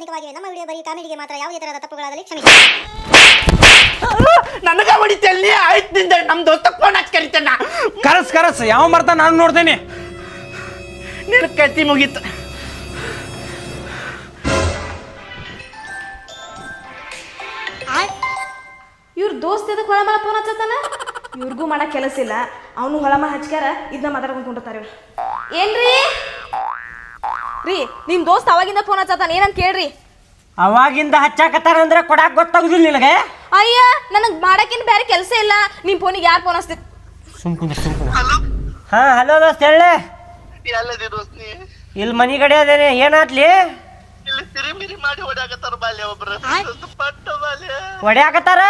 ಕಾಲ್ಪನಿಕವಾಗಿವೆ ನಮ್ಮ ವಿಡಿಯೋ ಬರೀ ಕಾಮಿಡಿಗೆ ಮಾತ್ರ ಯಾವುದೇ ತರಹದ ತಪ್ಪುಗಳಾದಲ್ಲಿ ಕ್ಷಮಿಸಿ. ನನಗ ಹೊಡಿತಲ್ಲಿ ಆಯ್ತು ನಿಂದ ನಮ್ ದೋಸ್ತ ಫೋನ್ ಹಚ್ಚಿ ಕರಿತಾನ. ಕರಸ್ ಕರಸ್ ಯಾವ ಮರ್ತ ನಾನು ನೋಡ್ತೇನೆ. ನಿನ್ನ ಕತಿ ಮುಗೀತು. ಇವ್ರ ದೋಸ್ತ ಇದಕ್ಕೆ ಹೊಳ ಮಾಡ ಫೋನ್ ಹಚ್ಚತ್ತಾನ? ಇವ್ರಿಗೂ ಮಾಡೋ ಕೆಲಸ ಇಲ್ಲ. ಅವನು ಹೊಳಮ ಹಚ್ಕ್ಯಾರ ಇದನ್ನ ಮಾತಾಡ್ಕೊಂಡ್ ಕುಂಟಿರ್ತಾರ ಇವ್ರು. ಏನ್ರಿ? ರೀ ನಿಮ್ ದೋಸ್ತ ಅವಾಗಿಂದ ಫೋನ್ ಹಚ್ಚತಾನ ಏನಂತ ಕೇಳ್ರಿ. ಅವಾಗಿಂದ ಹಚ್ಚಾಕತ್ತಾರ ಅಂದ್ರೆ ಕೊಡಾಕ್ ಗೊತ್ತಾಗುದಿಲ್ಲ ನಿನಗೆ? ಅಯ್ಯ ನನಗ್ ಮಾಡಕ್ಕಿನ್ ಬೇರೆ ಕೆಲಸ ಇಲ್ಲ. ನಿಮ್ ಫೋನಿಗೆ ಯಾರು ಫೋನ್ ಹಚ್ತಿ ಸುಮ್ಕುಂದ್ರ ಸುಮ್ಕುಂದ್ರ ಹಾ ಹಲೋ ದೋಸ್ತ ಹೇಳಿ. ಎಲ್ಲದಿ ದೋಸ್ತ್ ನೀ? ಇಲ್ಲಿ ಮನಿ ಕಡೆ ಅದೇನೆ ಏನಾತ್ಲಿ ಇಲ್ಲಿ ತಿರಿಮಿರಿ ಮಾಡಿ ಹೊಡ್ಯಾಕತ್ತಾರ ಬಾಲ್ಯ ಒಬ್ರು. ದೋಸ್ತ ಪಟ್ಟ ಬಾಲ್ಯ. ಹೊಡ್ಯಾಕತ್ತಾರ?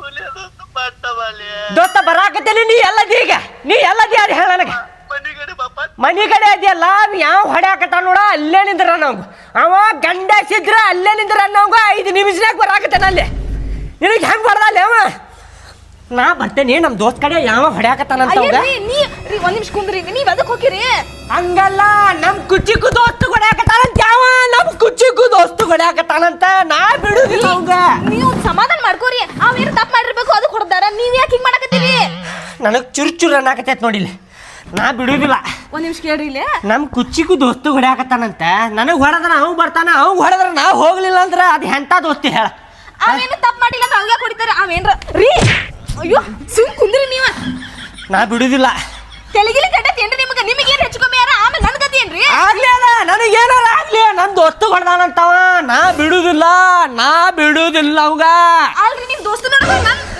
ಹುಲಿ ದೋಸ್ತ ಪಟ್ಟ ಬಾಲ್ಯ. ದೋಸ್ತ ನೀ ಎಲ್ಲದಿ ಈಗ? ನೀ ಎಲ್ಲದಿ ಅದು ಹೇಳ ನನಗೆ. ಮನಿ ಕಡೆ ಅದೆಯಲ್ಲ ಯಾವ ಹೊಡ್ಯಾಕತ್ತ ನೋಡ ಅಲ್ಲೇ ನಿಂದ್ರ ನಾವು ಅವ ಗಂಡ ಸಿದ್ರ ಅಲ್ಲೇ ನಿಂದ್ರ ನಾವು ಐದು ನಿಮಿಷನಾಗ ಬರಾಕತ್ತಾನ ಅಲ್ಲಿ. ನಿನಗೆ ಹೆಂಗ್ ಬರ್ದಲ್ಲ ಅವ? ನಾ ಬರ್ತೇನೆ ನಮ್ಮ ದೋಸ್ತ್ ಕಡೆ ಯಾವ ಅಯ್ಯ ಅವಂಗ? ರೀ ನೀ ರೀ ಒಂದ್ ನಿಮಿಷ ಕುಂದ್ರಿ ನೀವ್ ಅದಕ್ಕೆ ಹೋಗಿರಿ ಹಂಗಲ್ಲ ನಮ್ ಕುಚ್ಚಿಗೂ ದೋಸ್ತು ಹೊಡ್ಯಾಕತ್ತಾನಂತ ಯಾವ ನಮ್ ಕುಚ್ಚಿಗೂ ದೋಸ್ತು ಹೊಡ್ಯಾಕತ್ತಾನಂತ ನಾ ಬಿಡುದಿಲ್ಲ ಅವಂಗ. ನೀವು ಸಮಾಧಾನ ಮಾಡ್ಕೋರಿ. ಅವ್ ಏನು ತಪ್ಪು ಮಾಡಿರ್ಬೇಕು ಅದಕ್ಕೆ ಹೊಡೆದಾರ. ನೀವ್ ಯಾಕೆ ಹಿಂಗ್ ಮಾಡಕತ್ತೀರಿ? ನನಗ್ ಚುರ್ ಚುರ್ ಅನ್ನಕತ್ತೈತ್ ನೋಡಿಲ್ಲ. ನಾ ಬಿಡುದಿಲ್ಲ. ಒಂದ್ ನಿಮಿಷ ಕೇಳ್ರಿ ಇಲ್ಲಿ. ನಮ್ ಕುಚ್ಚಿಗೂ ದೋಸ್ತು ಹೊಡ್ಯಾಕತ್ತಾನಂತ ನನಗ್ ಹೊಡೆದ್ರ ಅವ್ ಬರ್ತಾನ ಅವ್ ಹೊಡೆದ್ರ ನಾವ್ ಹೋಗ್ಲಿಲ್ಲ ಅಂದ್ರ ಅದ್ ಎಂತ ದೋಸ್ತಿ ಹೇಳ. ಅವೇನು ತಪ್ಪು ಮಾಡಿಲ್ಲ ಅಂದ್ರೆ ಅವ್ಯಾಕೆ ಹೊಡಿತಾರೆ? ಅವೇನ್ರ? ರೀ! ಅಯ್ಯೋ ಸುಮ್ ಕುಂದ್ರಿ ನೀವ. ನಾ ಬಿಡುದಿಲ್ಲ. ತೆಲಿಗಿಲಿ ಕಟ್ಟತ್ ಏನ್ರಿ ನಿಮಗೆ? ನಿಮಗೆ ಏನ್ ಹೆಚ್ಚು ಕಮ್ಮಿ ಯಾರ? ಆಮೇಲೆ ನನ್ ಗತಿ ಏನ್ರಿ? ಆಗ್ಲಿ ಅದ ನನಗ್ ಏನಾರ ಆಗ್ಲಿ ನನ್ ದೋಸ್ತು ಹೊಡ್ದಾನಂತವ. ನಾ ಬಿಡುದಿಲ್ಲ ನಾ ಬಿಡುದಿಲ್ಲ ಅವ್ಗ. ಅಲ್ರಿ ನಿಮ್ ದೋಸ್ತ ನನ್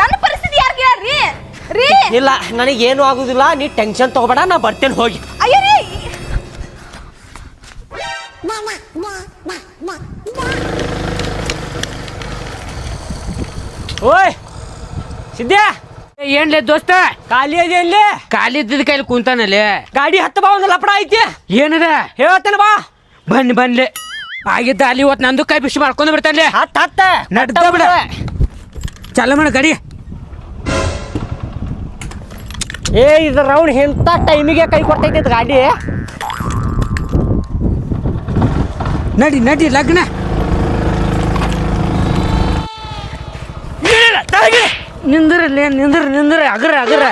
ನನ್ನ ಪರಿಸ್ಥಿತಿ ಯಾರು ಕೇಳ್ರಿ? ರೀ! ಇಲ್ಲ ನನಗೇನು ಆಗುದಿಲ್ಲ. ನೀ ಟೆನ್ಷನ್ ತಗೋಬೇಡ ನಾ ಬರ್ತೇನೆ ಹೋಗಿ. ಅಯ್ಯೋ ರೀ! ಓಯ್! ಸಿದ್ದೆ ಏನ್ಲೇ ದೋಸ್ತ? ಖಾಲಿ ಇಲ್ಲಿ? ಖಾಲಿ ಇದ್ದಿದ್ದ ಕೈಲಿ ಕುಂತಾನಲ್ಲಿ? ಗಾಡಿ ಹತ್ತು ಬಾ ಒಂದು ಲಪಡ ಐತಿ. ಏನದ? ಹೇಳ್ತಾನೆ ಬಾ. ಬನ್ನಿ ಬನ್ಲಿ ಆಗಿದ್ದ ಅಲ್ಲಿ ಇವತ್ತು ನಂದು ಕೈ ಬಿಸಿ ಮಾಡ್ಕೊಂಡು ಬಿಡ್ತಾನೆ ಹತ್ತ ಹತ್ತ. ನಡ್ದ ಬಿಡ. ಚಲ ಮಾಡ ಗಾಡಿ. ಏ ಇದು ರೌಂಡ್ ಎಂತ ಟೈಮಿಗೆ ಕೈ ಕೊಡ್ತೈತೆ ಗಾಡಿ? ನಡಿ ನಡಿ ಲಗ್ನ. ನಿಂದ್ರಲ್ಲಿ ನಿಂದ್ರ ನಿಂದ್ರ ಅಗ್ರ ಅಗ್ರ.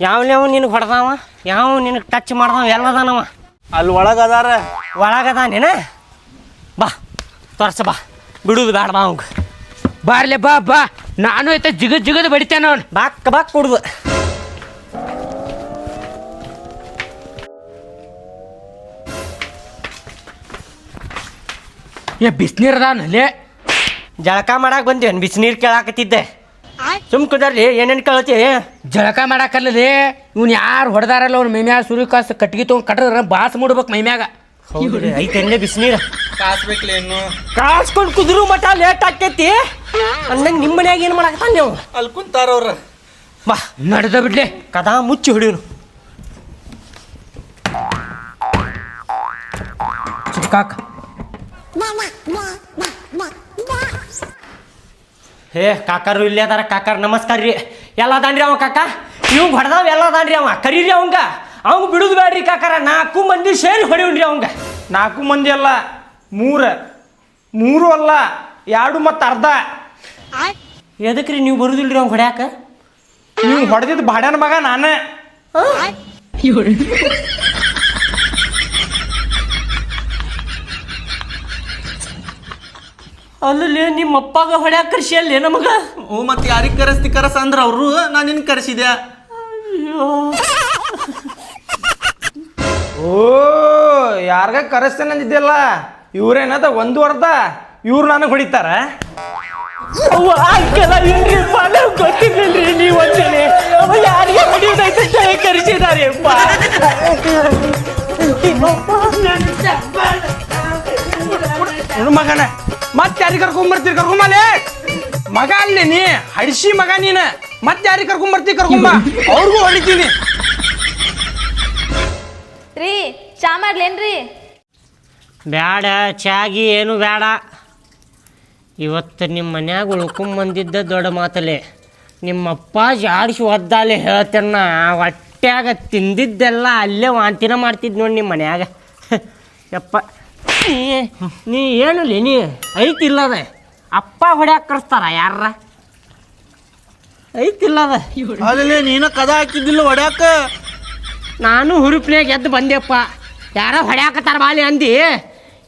ಯಾವ ಯಾವ ನಿನಗೆ ಹೊಡೆದವ? ಯಾವ ನಿನಗೆ ಟಚ್ ಮಾಡ್ದವ? ಎಲ್ಲದಾನವ ಅಲ್ಲಿ ಒಳಗದಾರ ಒಳಗದ ನೀನ? ಬಾ ತೋರ್ಸ ಬಾ. ಬಿಡುದು ಬೇಡ ಬಾ ಅವಂಗ. ಬಾರ್ಲೆ ಬಾ ಬಾ. ನಾನು ಐತೆ ಜಿಗದ್ ಜಿಗದ್ ಬಡಿತೇನೆ ಅವ್ನು. ಬಾಕ್ ಬಾಕ್ ಕುಡ್ದು. ಏ ಬಿಸ್ನೀರ್ದಾನಲ್ಲಿ ಜಳಕ ಮಾಡಕ್ ಬಂದೇನ್ ಬಿಸಿನೀರು ಕೇಳಾಕತ್ತಿದ್ದೆ. ಸುಮ್ ಕುದರ್ಲಿ ಏನೇನು ಕೇಳತಿ ಜಳಕ ಮಾಡಾಕಲ್ಲದೆ ಇವ್ನು ಯಾರು ಹೊಡೆದಾರಲ್ಲ ಅವ್ನ ಮೈಮ್ಯಾಗ ಸುರಿ ಕಾಸು ಕಟ್ಗಿ ತೊಗೊಂಡು ಕಟ್ಟದ್ರ ಬಾಸ್ ಮೂಡ್ಬೇಕು ಮೈಮ್ಯಾಗ ಐತೆ ಬಿಸಿನೀರು. ಕಾಸ್ ಕಾಸ್ಕೊಂಡು ಕುದ್ರು ಮಟ ಲೇಟ್ ಆಕೈತಿ. ಅಂದಂಗೆ ನಿಮ್ಮ ಮನ್ಯಾಗ ಏನು ಮಾಡಾಕತ್ತಾನ ನೀವು? ಅಲ್ಲಿ ಕುಂತಾರ ಅವ್ರ. ಬಾ. ನಡೆದ ಬಿಡ್ಲೆ. ಕದಾ ಮುಚ್ಚಿ ಹೊಡಿಯೋನು. ಚಿಕ್ಕಾಕ ಹೇ ಕಾಕರು ಇಲ್ಲೇ ಅದಾರ. ಕಾಕರ್ ನಮಸ್ಕಾರ ರೀ ಎಲ್ಲ ಅದಾನ್ರಿ ಅವ ಕಾಕ? ಇವ್ ಹೊಡೆದಾವ ಎಲ್ಲ ಅದಾನ್ರಿ ಅವ. ಕರೀರಿ ಅವಂಗ. ಅವಂಗ ಬಿಡುದು ಬೇಡ್ರಿ ಕಾಕರ. ನಾಲ್ಕು ಮಂದಿ ಸೇರಿ ಹೊಡಿವ್ರಿ ಅವಂಗ. ನಾಲ್ಕು ಮಂದಿ ಅಲ್ಲ ಮೂರು. ಮೂರು ಅಲ್ಲ ಎರಡು ಮತ್ತು ಅರ್ಧ. ಎದಕ್ರಿ ನೀವು ಬರುದಿಲ್ರಿ ಅವ್ನ ಹೊಡ್ಯಾಕ? ನೀವು ಹೊಡೆದಿದ್ದು ಬಾಡ್ಯಾನ ಮಗ ನಾನೇ. ಅಲ್ಲಿ ನಿಮ್ಮ ಅಪ್ಪಾಗ ಹೊಡ್ಯಾಕ ಕರ್ಸಿ ಅಲ್ಲಿ ನಮಗ? ಓ ಮತ್ತೆ ಯಾರಿಗೆ ಕರೆಸ್ತಿ? ಕರಸ ಅಂದ್ರ ಅವರು ನಾನು ನಿನ್ ಅಯ್ಯೋ. ಓ ಯಾರ್ಗ ಕರೆಸ್ತೇನೆ ಅಂದಿದ್ದೆಲ್ಲ ಇವ್ರೇನದ ಒಂದು ಅರ್ಧ ಇವ್ರು ನನಗೆ ಹೊಡಿತಾರ? ಅವ್ವ ಆಯ್ತಲ್ಲ ಏನ್ರಿ? ಪಾಲ ಗೊತ್ತಿರ್ಲಿಲ್ರಿ ನೀವು ಒಂದೇನೆ ಮಗ ಅಲ್ಲಿ ನೀ ಹಡಿಸಿ ಮಗ ನೀನ. ಮತ್ತೆ ಯಾರಿಗೆ ಕರ್ಕೊಂಡ್ ಬಾ. ಅವ್ರಿಗೂ ಹೊಡಿತೀನಿ. ರೀ ಚಾ ಮಾಡ್ಲೇನ್ರಿ? ಬ್ಯಾಡ ಚಾಗಿ ಏನು ಬೇಡ ಇವತ್ತು ನಿಮ್ಮ ಮನ್ಯಾಗ ಉಳ್ಕೊಂಬಂದಿದ್ದ ದೊಡ್ಡ ಮಾತಲೆ ನಿಮ್ಮಪ್ಪ ಜಾಡಿಸಿ ಒದ್ದಾಲೆ ಹೇಳ್ತೇನ ಹೊಟ್ಯಾಗ ತಿಂದಿದ್ದೆಲ್ಲ ಅಲ್ಲೇ ವಾಂತಿನ ಮಾಡ್ತಿದ್ ನೋಡಿ ನಿಮ್ಮ ಮನ್ಯಾಗ. ಯಪ್ಪ ನೀ ನೀ ಏನಲ್ಲಿ ನೀ ಐತಿಲ್ಲದ ಅಪ್ಪ ಹೊಡ್ಯಾಕ ಕಳಿಸ್ತಾರ ಯಾರ ಅದ. ಅಲ್ಲಿ ನೀನು ಕದ ಹಾಕಿದ್ದಿಲ್ಲ ಹೊಡ್ಯಾಕ? ನಾನು ಹುರುಪ್ನ್ಯಾಗ ಎದ್ದು ಬಂದೆಪ್ಪ. ಯಾರ ಹೊಡ್ಯಾಕತ್ತಾರ ಬಾಲಿ ಅಂದಿ.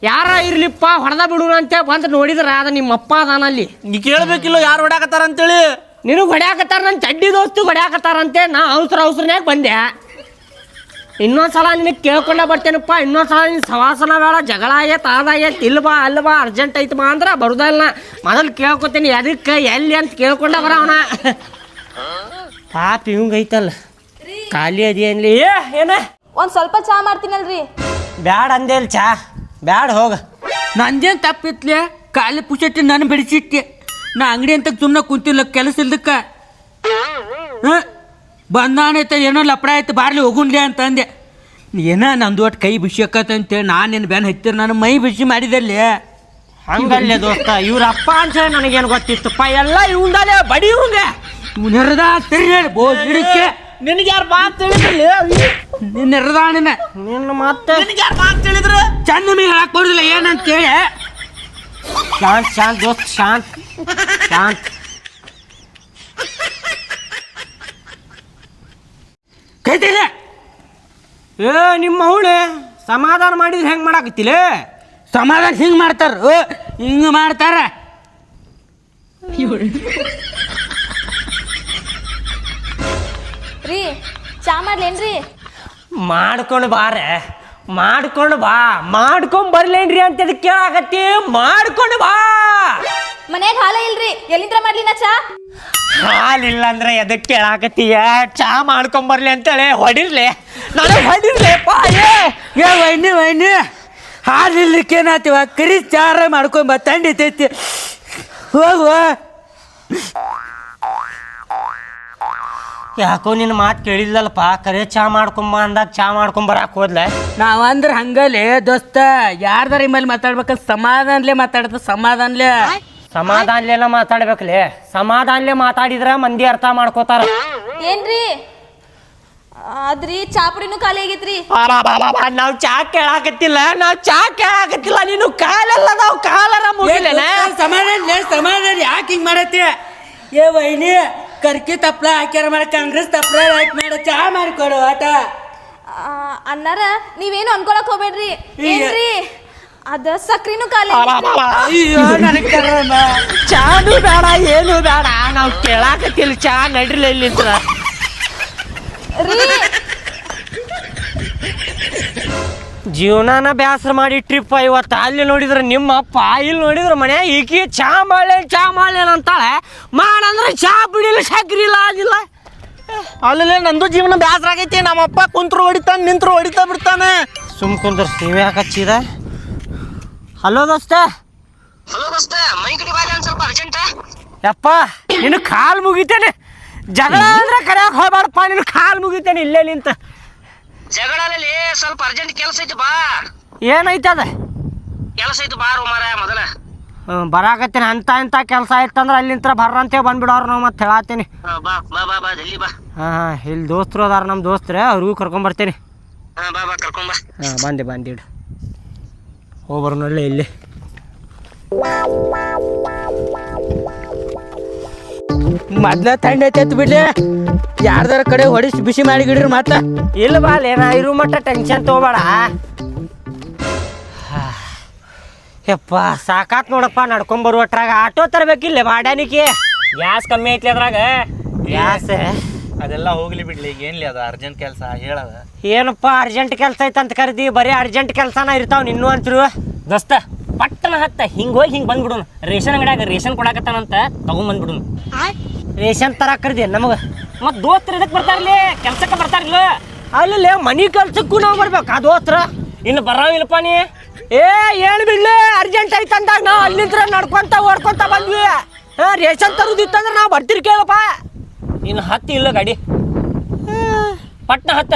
ಯಾರ ಇರ್ಲಿಪ್ಪ ಹೊಡೆದ ಬಿಡು ಅಂತ ಬಂದು ನೋಡಿದ್ರ ಅದ ನಿಮ್ಮ ಅಪ್ಪ ಅದಾನಲ್ಲಿ ನೀ ಕೇಳ್ಬೇಕಿಲ್ಲ ಯಾರು ಹೊಡ್ಯಾಕತ್ತಾರ ಅಂತೇಳಿ? ನಿನಗೆ ಹೊಡ್ಯಾಕತ್ತಾರ ನನ್ನ ಚಡ್ಡಿ ದೋಸ್ತು ಹೊಡ್ಯಾಕತ್ತಾರಂತೆ ನಾ ಅವಸರ ಅವಸರನ್ಯಾಗ ಬಂದೆ. ಇನ್ನೊಂದ್ಸಲ ನಿನಗೆ ಕೇಳ್ಕೊಂಡ ಬರ್ತೇನಪ್ಪ ಇನ್ನೊಂದ್ಸಲ ನಿನ್ನ ಸವಾಸನ ಬೇಡ ಜಗಳ ಆಗೈತೆ ಅದಾಗೈತೆ ಇಲ್ಲ ಬಾ ಅಲ್ಲ ಬಾ ಅರ್ಜೆಂಟ್ ಐತೆ ಬಾ ಅಂದ್ರೆ ಬರುದಲ್ಲ ಮೊದಲು ಕೇಳ್ಕೊತೀನಿ ಎದಕ್ಕೆ ಎಲ್ಲಿ ಅಂತ ಕೇಳ್ಕೊಂಡ ಬರವನ ಪಾಪ ಇವಂಗ ಐತಲ್ಲ. ಖಾಲಿ ಅದೇನ್ಲಿ ಏ ಏನ? ಒಂದ್ ಸ್ವಲ್ಪ ಚಾ ಮಾಡ್ತೀನಲ್ರಿ. ಬ್ಯಾಡ ಅಂದೇಲ್ ಚಾ. ಬ್ಯಾಡ ಹೋಗ. ನಂದೇನು ತಪ್ಪಿತ್ಲೆ? ಖಾಲಿ ಪುಷಟ್ಟಿ ನನ್ನ ಬಿಡಿಸಿಟ್ಟೆ ನಾ ಅಂಗಡಿ ಅಂತ ಸುಮ್ಮನೆ ಕುಂತಿಲ್ಲ ಕೆಲಸ ಇಲ್ದಕ್ಕೆ. ಹಾಂ? ಬಂದಾನೈತ ಏನೋ ಲಪಡ ಆಯ್ತು ಬಾರ್ಲಿ ಹೋಗುನ್ಲಿ ಅಂತ ಅಂದೆ ಏನ ನಂದು ಒಟ್ಟು ಕೈ ಬಿಸಿ ಅಂತೇಳಿ ನಾನು ನಿನ್ನ ಬೆನ್ ಹತ್ತಿರ ನಾನು ಮೈ ಬಿಸಿ ಮಾಡಿದಲ್ಲಿ. ಹಂಗಲ್ಲೇ ದೋಸ್ತ ಇವ್ರ ಅಪ್ಪ ಅಂತ ಹೇಳಿ ನನಗೇನು ಗೊತ್ತಿತ್ತಪ್ಪ ಎಲ್ಲ ಇವಂದಲೇ ಬಡಿ ಇವಂಗೆ ನೆರದ ತಿರ್ಗೇಳಿ ಬೋಸ್ ಗಿಡಕ್ಕೆ ನಿನಗೆ ಯಾರು ಮಾತು ತಿಳಿದ್ರಲ್ಲಿ? ನಿನ್ನ ನೆರದಾಣಿನ ನಿನ್ನ. ಮತ್ತೆ ಯಾರು ಮಾತು ತಿಳಿದ್ರು? ಚಂದ ಮೀ ಹೇಳಕ್ ಬರುದಿಲ್ಲ ಏನಂತೇಳಿ ಶಾಂತ್ ಶಾಂತ್ ದೋಸ್ತ್ ಶಾಂತ್. ಶಾಂತ್. ಕೈತಿಲ್ಲ ಏ ನಿಮ್ಮ ಅವಳೆ ಸಮಾಧಾನ ಮಾಡಿದ್ರೆ ಹೆಂಗೆ ಮಾಡಾಕತ್ತಿಲ್ಲ ಸಮಾಧಾನ ಹಿಂಗೆ ಮಾಡ್ತಾರ. ಹಿಂಗೆ ಮಾಡ್ತಾರ. ರೀ ಚಾ ಮಾಡ್ಲೇನ್ರಿ? ಮಾಡ್ಕೊಂಡು ಬಾರೆ ಮಾಡ್ಕೊಂಡು ಬಾ. ಮಾಡ್ಕೊಂಡ್ ಬರ್ಲೇನ್ರಿ ಅಂತ ಕೇಳಾಕತ್ತಿ. ಮಾಡ್ಕೊಂಡು ಬಾ. ಮನ್ಯಾಗ ಹಾಲ ಇಲ್ರಿ. ಎಲ್ಲಿಂದ್ರ ಮಾಡ್ಲಿ ನಾ ಚಾ? ಹಾಲಿಲ್ಲ ಅಂದ್ರೆ ಎದಕ್ಕೆ ಕೇಳಾಕತ್ತೀಯ? ಚಾ ಮಾಡ್ಕೊಂಬರ್ಲಿ ಅಂತೇಳಿ ಹೊಡಿರ್ಲಿ. ನಾನು ಹೊಡಿರ್ಲಿ ಏ ಏ ವೈನಿ ವೈನಿ. ಹಾಲಿರ್ಲಿಕ್ಕೆ ಏನಾತಿವ ಕರಿ ಚಾರ ಮಾಡ್ಕೊಂಬ ತಂಡಿತೈತಿ ಹೋಗುವ ಯಾಕೋ ನಿನ್ನ ಮಾತು ಕೇಳಿಲ್ಲಲ್ಪ ಕರೆ ಚಾ ಮಾಡ್ಕೊಂಬ ಅಂದಾಗ ಚಾ ಮಾಡ್ಕೊಂಡ್ ಬರಾಕ್ ಹೋದ್ಲೆ. ನಾವಂದ್ರೆ ಹಂಗಲೇ ದೋಸ್ತ ಯಾರ್ದಾರ ಮೇಲೆ ಮಾತಾಡ್ಬೇಕಂತ ಸಮಾಧಾನಲೇ ಮಾತಾಡ್ತ ಸಮಾಧಾನ್ಲೆ. ಸಮಾಧಾನ್ಲೆಲ್ಲ ಮಾತಾಡ್ಬೇಕಲೇ? ಸಮಾಧಾನ್ಲೆ ಮಾತಾಡಿದ್ರ ಮಂದಿ ಅರ್ಥ ಮಾಡ್ಕೋತಾರ. ಏನ್ರಿ? ಆದ್ರಿ ಚಾಪುಡಿನೂ ಖಾಲಿ ಆಗೈತ್ರಿ. ನಾವ್ ಚಾ ಕೇಳಾಕತ್ತಿಲ್ಲ ನಾವ್ ಚಾ ಕೇಳಾಕತ್ತಿಲ್ಲ. ನೀನು ಕಾಲೆಲ್ಲ ನಾವ್ ಕಾಲರ ಮುಗಿಲೇನ ಸಮಾಧಾನ ಸಮಾಧಾನ ಯಾಕೆ ಹಿಂಗ್ ಮಾಡತ್ತಿ? ಏ ವೈನಿ ಕರ್ಕಿ ತಪ್ಲ ಹಾಕ್ಯಾರ ಮಾಡ ಕಾಂಗ್ರೆಸ್ ತಪ್ಲ ಲೈಕ್ ಮಾಡ ಚಾ ಮಾಡ್ಕೊಡು ಆಟ. ಅನ್ನಾರ ಅಣ್ಣಾರ ನೀವೇನು ಅನ್ಕೊಳಕ್ ಹೋಗ್ಬೇಡ್ರಿ. ಏನ್ರಿ? ಅದ ಸಕ್ರಿನೂ ಖಾಲಿ ಅಯ್ಯೋ ನನಗೆ. ಚಾನು ಬೇಡ ಏನು ಬೇಡ. ನಾವು ಕೇಳಾಕತ್ತಿಲ್ಲ ಚಾ ನಡ್ರಿಲ್ಲ ಇಲ್ಲಿ ಜೀವನಾನ ಬ್ಯಾಸರ ಮಾಡಿ ಟ್ರಿಪ್ ಇವತ್ತು ಅಲ್ಲಿ ನೋಡಿದ್ರೆ ನಿಮ್ಮ ಅಪ್ಪ ಇಲ್ಲಿ ನೋಡಿದ್ರೆ ಮನೆ ಈಕಿ ಚಾ ಮಾಡ್ಲೇನ್ ಚಾ ಮಾಡ್ಲೇನ್ ಅಂತಾಳೆ. ಮಾಡಂದ್ರೆ ಚಾ ಬಿಡಿಲ್ಲ ಸಕ್ರಿಲ್ಲ ಇಲ್ಲ ಆಗಿಲ್ಲ. ಅಲ್ಲೇ ನಂದು ಜೀವನ ಬ್ಯಾಸರ ಆಗೈತಿ. ನಮ್ಮಪ್ಪ ಕುಂತ್ರು ಹೊಡಿತಾನೆ ನಿಂತ್ರು ಹೊಡಿತಾ ಬಿಡ್ತಾನೆ. ಸುಮ್ ಕುಂದ್ರ ಸೇವೆ ಯಾಕೆ ಹಚ್ಚಿದ. ಹಲೋ ದೋಸ್ತ. ಹಲೋ ದೋಸ್ತ ಮೈ ಕಡೆ ಬಾರಿ ಒಂದ್ ಸ್ವಲ್ಪ ಅರ್ಜೆಂಟ್ ಯಪ್ಪ ನಿನ್ನ ಕಾಲ್ ಮುಗಿತೇನೆ. ಜಗಳ ಅಂದ್ರೆ ಕರೆಯಕ್ ಹೋಗ್ಬಾರಪ್ಪ ನಿನ್ನ ಕಾಲ್ ಮುಗಿತೇನೆ ಇಲ್ಲೇ ನಿಂತ. ಜಗಳಲ್ಲಿ ಸ್ವಲ್ಪ ಅರ್ಜೆಂಟ್ ಕೆಲಸ ಐತಿ ಬಾ. ಏನೈತದ ಕೆಲಸ ಐತಿ ಬಾ ಮಾರ ಮೊದಲ. ಬರಾಕತ್ತೀನಿ. ಅಂತ ಇಂಥ ಕೆಲಸ ಆಯ್ತಂದ್ರೆ ಅಲ್ಲಿಂತ್ರ ಬರ್ರಂತೆ ಬಂದ್ಬಿಡೋರು ನಾವು ಮತ್ತೆ ಹೇಳತ್ತೀನಿ ಬಾ ಬಾ ಬಾ ಬಾ ಜಲ್ದಿ ಬಾ. ಹಾಂ ಹಾಂ ಇಲ್ಲಿ ದೋಸ್ತರು ಅದಾರ ನಮ್ಮ ದೋಸ್ತ್ರೆ ಅವ್ರಿಗೂ ಕರ್ಕೊಂಬರ್ತೀನಿ ಹಾಂ ಬಾ ಬಾ ಕರ್ಕೊಂಡ್ ಬಾ. ಹಾಂ ಬಂದೆ ಬಂದಿಡು ಹೋಗ್ಬರ್ನಲ್ಲೇ ಇಲ್ಲಿ. ಮೊದ್ಲ ತಂಡ ಐತೆ ಬಿಡ್ಲಿ. ಯಾರ್ದಾರ ಕಡೆ ಹೊಡಿಸಿ ಬಿಸಿ ಮಾಡಿ ಗಿಡ್ರಿ ಮತ್ತ. ಇಲ್ಲ ಬಾ ನಾ ಇರು ಮಟ್ಟ ಟೆನ್ಷನ್ ತಗೋಬೇಡ. ಯಪ್ಪ ಸಾಕಾತ್ ನೋಡಪ್ಪ ನಡ್ಕೊಂಬರುವಟ್ರಾಗ ಆಟೋ ತರಬೇಕಿಲ್ಲ ಮಾಡಾನಿಕೆ ಗ್ಯಾಸ್ ಕಮ್ಮಿ ಐತಿ ಅದ್ರಾಗ. ಗ್ಯಾಸ್. ಅದೆಲ್ಲ ಹೋಗ್ಲಿ ಬಿಡ್ಲಿ ಈಗ ಏನ್ಲಿ ಅದು ಅರ್ಜೆಂಟ್ ಕೆಲಸ ಹೇಳದ. ಏನಪ್ಪ ಅರ್ಜೆಂಟ್ ಕೆಲಸ ಐತಂತ ಕರೆದಿ? ಬರೀ ಅರ್ಜೆಂಟ್ ಕೆಲಸನ ಇರ್ತಾವ ನಿನ್ನೂ ಅಂತರು. ದೋಸ್ತ ಪಟ್ಟನ ಹತ್ತ ಹಿಂಗೆ ಹೋಗಿ ಹಿಂಗೆ ಬಂದ್ಬಿಡು ರೇಷನ್ ಅಂಗಡಿಯಾಗ ರೇಷನ್ ಕೊಡಾಕತ್ತಾನಂತ ತಗೊಂಬಂದ್ಬಿಡುನು ರೇಷನ್ ತರ ಕರೆದಿ ನಮಗೆ? ಮತ್ ದೋಸ್ತರು ಇದಕ್ಕೆ ಬರ್ತಾರಲಿ? ಕೆಲಸಕ್ಕೆ ಬರ್ತಾರಿಲ್ಲ ಅಲ್ಲಿ ಮನಿ ಕೆಲ್ಸಕ್ಕೂ ನಾವು ಬರ್ಬೇಕು. ಆ ದೋಸ್ತ್ರ? ಇನ್ನು ಬರಾವಿಲ್ಲಪ್ಪ ನೀ. ಏ ಏನ್ ಬಿಡ್ಲಿ? ಅರ್ಜೆಂಟ್ ಐತೆ ಅಂದಾಗ ನಾವು ಅಲ್ಲಿಂದ್ರ ನಡ್ಕೊಂತ ಓಡ್ಕೊಂತ ಬಂದ್ವಿ. ಹಾ ರೇಷನ್ ತರೋದಿತ್ತಂದ್ರೆ ನಾವು ಬರ್ತೀರಿ ಕೇಳಪ್ಪ. ಇನ್ನು ಹತ್ತಿ ಇಲ್ಲ ಗಾಡಿ. ಪಟ್ನ ಹತ್ತ.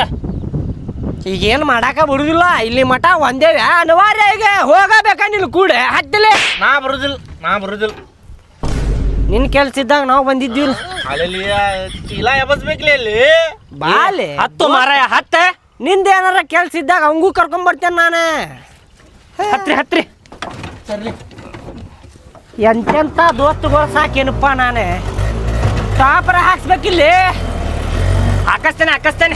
ಈಗ ಏನು ಮಾಡಾಕ ಬರುದಿಲ್ಲ. ಇಲ್ಲಿ ಮಠ ಒಂದೇ ಅನಿವಾರ್ಯ ಈಗ ಹೋಗಬೇಕ ನಿನ್ ಕೂಡ. ಹತ್ತಲೇ. ನಾ ಬರುದಿಲ್ಲ ನಾ ಬರುದಿಲ್ಲ ನಿನ್ ಕೆಲ್ಸ ಇದ್ದಾಗ ನಾವು ಬಂದಿದ್ವಿ ಅಲ್ಲಿ ಚೀಲ ಎಬ್ಬಸ್ಬೇಕ್ಲಿ ಅಲ್ಲಿ ಬಾಲೆ. ಹತ್ತು ಮಾರಾಯ ಹತ್ತ. ನಿಂದ ಏನಾರ ಕೆಲ್ಸ ಇದ್ದಾಗ ಅವಂಗೂ ಕರ್ಕೊಂಡ್ ಬರ್ತೇನೆ ನಾನು. ಹತ್ರಿ ಹತ್ರಿ. ಎಂತೆಂಥ ದೋಸ್ತುಗಳು ಸಾಕೇನಪ್ಪ ನಾನೇ. ಟಾಪರ ಹಾಕ್ಸ್ಬೇಕಿಲ್ಲಿ. ಹಾಕಸ್ತೇನೆ ಹಾಕಸ್ತೇನೆ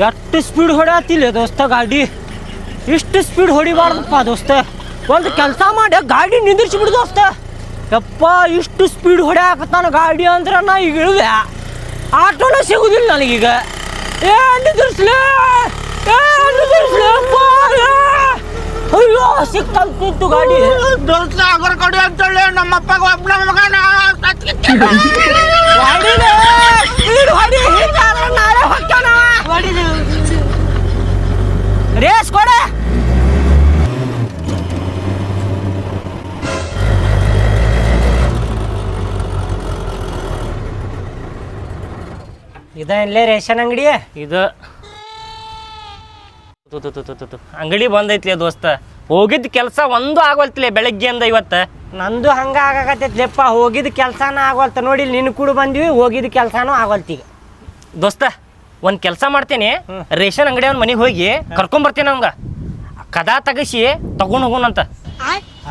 ಎಷ್ಟು ಸ್ಪೀಡ್ ಹೊಡ್ಯಾತಿಲ್ಲ ದೋಸ್ತ ಗಾಡಿ ಇಷ್ಟು ಸ್ಪೀಡ್ ಹೊಡಿಬಾರ್ದಪ್ಪ ದೋಸ್ತ ಒಂದು ಕೆಲಸ ಮಾಡಿ ಗಾಡಿ ನಿಂದಿರ್ಸಿ ಬಿಡು ದೋಸ್ತ ಯಪ್ಪ ಇಷ್ಟು ಸ್ಪೀಡ್ ಹೊಡ್ಯಾಕತ್ತಾನ ಗಾಡಿ ಅಂದ್ರೆ ನಾ ಈಗ ಇಳಿದೆ ಆಟೋನ ಸಿಗುದಿಲ್ಲ ನನಗೀಗ. ಏ ನಿಂದಿರ್ಸ್ಲೇ ಏ ನಿಂದಿರ್ಸ್ಲೇ ಅಯ್ಯೋ ಸಿಕ್ತಂತಿತ್ತು ಗಾಡಿ. ದೋಸ್ತ ಅಗರ ಕಡೆ ಅಂತೇಳಿ ನಮ್ಮಪ್ಪ ಒಬ್ಬನ ಮಗನ ರೇಸ್ ಕೊಡೆ. ಇದೇ ರೇಷನ್ ಅಂಗಡಿ ಇದು. ತು ತು ತು ತು ತು ತು. ಅಂಗಡಿ ಬಂದೈತ್ಲೆ ದೋಸ್ತ. ಹೋಗಿದ್ದ ಕೆಲಸ ಒಂದು ಆಗವಲ್ತ್ಲೆ ಬೆಳಗ್ಗೆಯಿಂದ ಇವತ್ತು. ನಂದು ಹಂಗ ಆಗಾಕತ್ತೈತ್ಲೆಪ್ಪ ಹೋಗಿದ ಕೆಲಸನ ಆಗೋಲ್ತ. ನೋಡಿ ನಿನ್ನ ಕೂಡ ಬಂದ್ವಿ ಹೋಗಿದ ಕೆಲಸನೂ ಆಗೋಲ್ತೀಗ ಈಗ. ದೋಸ್ತ ಒಂದು ಕೆಲಸ ಮಾಡ್ತೇನೆ. ರೇಷನ್ ಅಂಗಡಿ ಅವ್ನ ಮನೆಗೆ ಹೋಗಿ ಕರ್ಕೊಂಬರ್ತೇನೆ ಅವಂಗ. ಕದಾ ತಗಸಿ ತಗೊಂಡ್ ಹೋಗೋಣಂತ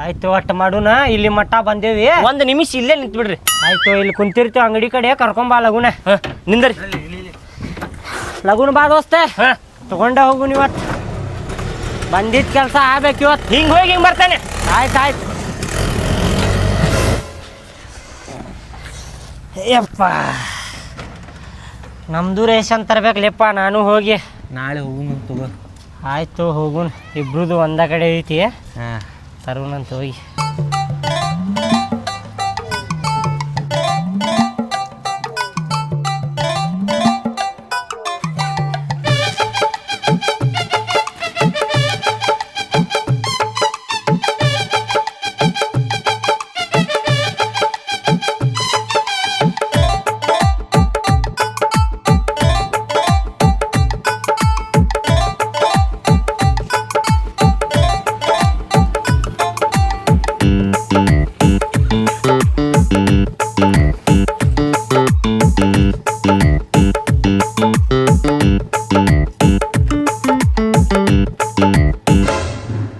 ಆಯ್ತು ಒಟ್ಟು ಮಾಡೋಣ ಇಲ್ಲಿ ಮಟ್ಟ ಬಂದೇವಿ. ಒಂದು ನಿಮಿಷ ಇಲ್ಲೇ ನಿಂತ್ಬಿಡ್ರಿ. ಆಯ್ತು ಇಲ್ಲಿ ಕುಂತಿರ್ತೀವಿ ಅಂಗಡಿ ಕಡೆ. ಕರ್ಕೊಂಬಾ ಲಗುನ. ಹಾಂ ನಿಂದರಿ. ಲಗುನ ಬಾ ದೋಸ್ತೆ. ತಗೊಂಡ ಹೋಗು ಇವತ್ತು ಬಂದಿದ್ದ ಕೆಲಸ ಆಗ್ಬೇಕು ಇವತ್ತು ಹಿಂಗೆ ಹೋಗಿ ಹಿಂಗೆ ಬರ್ತೇನೆ. ಆಯ್ತು ಆಯ್ತು. ಯಪ್ಪ. ನಮ್ದು ರೇಷನ್ ತರ್ಬೇಕಲ್ಲಪ್ಪ ನಾನು ಹೋಗಿ. ನಾಳೆ ಹೋಗುನು ತಗೋ. ಆಯ್ತು ಹೋಗುನ್. ಇಬ್ರದು ಒಂದ ಕಡೆ ಐತಿ. ಹಾಂ. ತರುಣಂತ ಹೋಗಿ.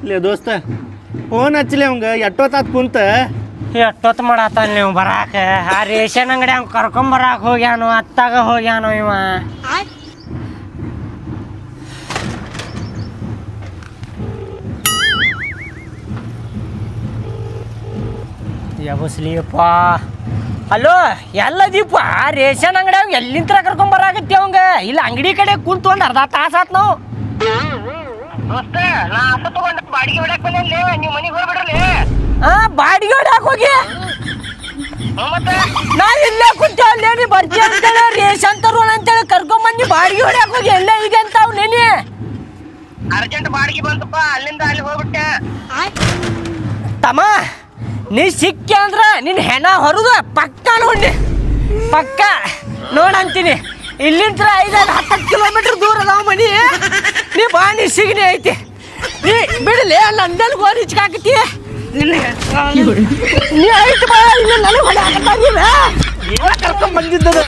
ಲೇ ದೋಸ್ತ? ಫೋನ್ ಹಚ್ಚಲಿ ಅವಂಗ, ಎಟ್ಟೊತ್ತಾತ್ ಕುಂತ? ಎಷ್ಟೊತ್ತು ಮಾಡತ್ತಾನ ನೀವು ಬರಾಕ? ಆ ರೇಷನ್ ಅಂಗಡಿ ಅವ್ನು ಕರ್ಕೊಂಬರಾಕ ಹೋಗ್ಯಾನು, ಅತ್ತಾಗ ಹೋಗ್ಯಾನು ಇವ. ಯಬಸ್ಲಿಯಪ್ಪ ಹಲೋ ಎಲ್ಲದೀಪ ರೇಷನ್ ಅಂಗಡಿ ಅವ್ನು ಎಲ್ಲಿಂತ್ರ ಕರ್ಕೊಂಬರಾಕತ್ತಿ ಅವಂಗ? ಇಲ್ಲ ಅಂಗಡಿ ಕಡೆ ಕುಂತು ಒಂದು ಅರ್ಧ ತಾಸು ಆತ್ ನಾವು. ದೋಸ್ತ ನಾ ಹಸ ತಗೊಂಡ ಬಾಡಿಗೆ ಹೊಡಕ್ ಬಂದೇನ್ಲೇ ನೀವ್ ಮನಿಗ್ ಹೋಗ್ಬಿಡ್ರಲೇ ಆ ಬಾಡಿಗೆ ಹೊಡ್ಯಾಕ ಹೋಗಿ? ನಾ ಇಲ್ಲೇ ಕುಂತೆ ಅಲ್ಲೇ ನೀ ಬರ್ತೀಯ ಅಂತೇಳಿ ರೇಷನ್ ತರೋಣ ಅಂತೇಳಿ ಕರ್ಕೊಂಬಂದು ಬಾಡಿಗೆ ಹೊಡ್ಯಾಕ ಹೋಗಿ ಎಲ್ಲ ಈಗ ಅಂತ ಅವ್ ನೆನೆ ಅರ್ಜೆಂಟ್ ಬಾಡಿಗೆ ಬಂತಪ್ಪ ಅಲ್ಲಿಂದ ಅಲ್ಲಿ ಹೋಗ್ಬಿಟ್ಟೆ. ತಮ್ಮ ನೀ ಸಿಕ್ಕಿ ಅಂದ್ರ ನಿನ್ನ ಹೆಣ ಹೊರದು ಪಕ್ಕ ನೋಡಿ ಪಕ್ಕ ನೋಡಂತೀನಿ. ಇಲ್ಲಿಂತ್ರ ಐದೈದು ಹತ್ತು ಕಿಲೋಮೀಟರ್ ದೂರ ಅದಾವ ಮನಿ. ನೀ ಬಾ ನೀ ಸಿಗ್ನಿ ಐತಿ. ನೀ ಬಿಡಲಿ ನಂದಲ್ಲಿ ಗೋರಿ ಹಿಚ್ಕಾಕತಿ ನೀ ಐತಿ ಬಾ ಇಲ್ಲ ನನಗೆ ಹೊಡೆ ಹಾಕತ್ತಾರ ಕರ್ಕೊಂಡ್ ಬಂದಿದ್ದದ.